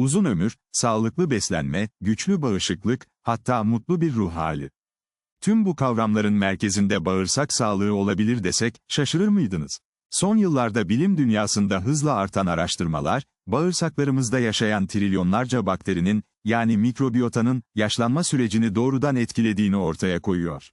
Uzun ömür, sağlıklı beslenme, güçlü bağışıklık, hatta mutlu bir ruh hali. Tüm bu kavramların merkezinde bağırsak sağlığı olabilir desek, şaşırır mıydınız? Son yıllarda bilim dünyasında hızla artan araştırmalar, bağırsaklarımızda yaşayan trilyonlarca bakterinin, yani mikrobiyotanın, yaşlanma sürecini doğrudan etkilediğini ortaya koyuyor.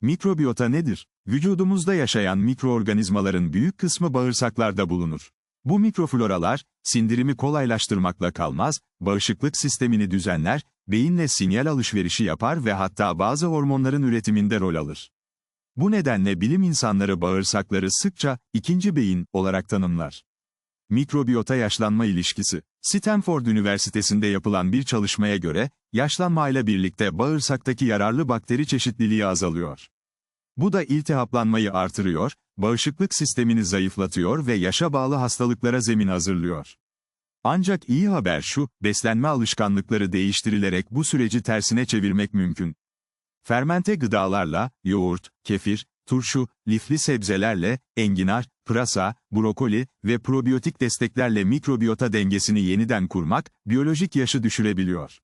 Mikrobiyota nedir? Vücudumuzda yaşayan mikroorganizmaların büyük kısmı bağırsaklarda bulunur. Bu mikrofloralar, sindirimi kolaylaştırmakla kalmaz, bağışıklık sistemini düzenler, beyinle sinyal alışverişi yapar ve hatta bazı hormonların üretiminde rol alır. Bu nedenle bilim insanları bağırsakları sıkça, ikinci beyin, olarak tanımlar. Mikrobiyota yaşlanma ilişkisi. Stanford Üniversitesi'nde yapılan bir çalışmaya göre, yaşlanmayla birlikte bağırsaktaki yararlı bakteri çeşitliliği azalıyor. Bu da iltihaplanmayı artırıyor, bağışıklık sistemini zayıflatıyor ve yaşa bağlı hastalıklara zemin hazırlıyor. Ancak iyi haber şu, beslenme alışkanlıkları değiştirilerek bu süreci tersine çevirmek mümkün. Fermente gıdalarla, yoğurt, kefir, turşu, lifli sebzelerle, enginar, pırasa, brokoli ve probiyotik desteklerle mikrobiyota dengesini yeniden kurmak, biyolojik yaşı düşürebiliyor.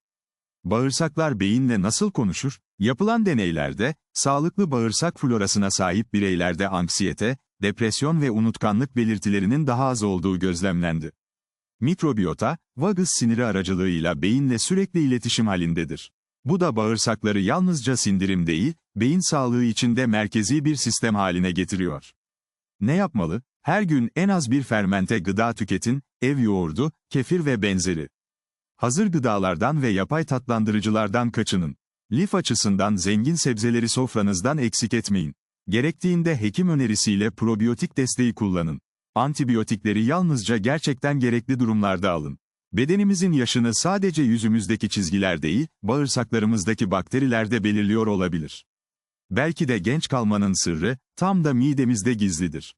Bağırsaklar beyinle nasıl konuşur? Yapılan deneylerde, sağlıklı bağırsak florasına sahip bireylerde anksiyete, depresyon ve unutkanlık belirtilerinin daha az olduğu gözlemlendi. Mikrobiyota, vagus siniri aracılığıyla beyinle sürekli iletişim halindedir. Bu da bağırsakları yalnızca sindirim değil, beyin sağlığı için de merkezi bir sistem haline getiriyor. Ne yapmalı? Her gün en az bir fermente gıda tüketin, ev yoğurdu, kefir ve benzeri. Hazır gıdalardan ve yapay tatlandırıcılardan kaçının. Lif açısından zengin sebzeleri sofranızdan eksik etmeyin. Gerektiğinde hekim önerisiyle probiyotik desteği kullanın. Antibiyotikleri yalnızca gerçekten gerekli durumlarda alın. Bedenimizin yaşını sadece yüzümüzdeki çizgiler değil, bağırsaklarımızdaki bakteriler de belirliyor olabilir. Belki de genç kalmanın sırrı, tam da midemizde gizlidir.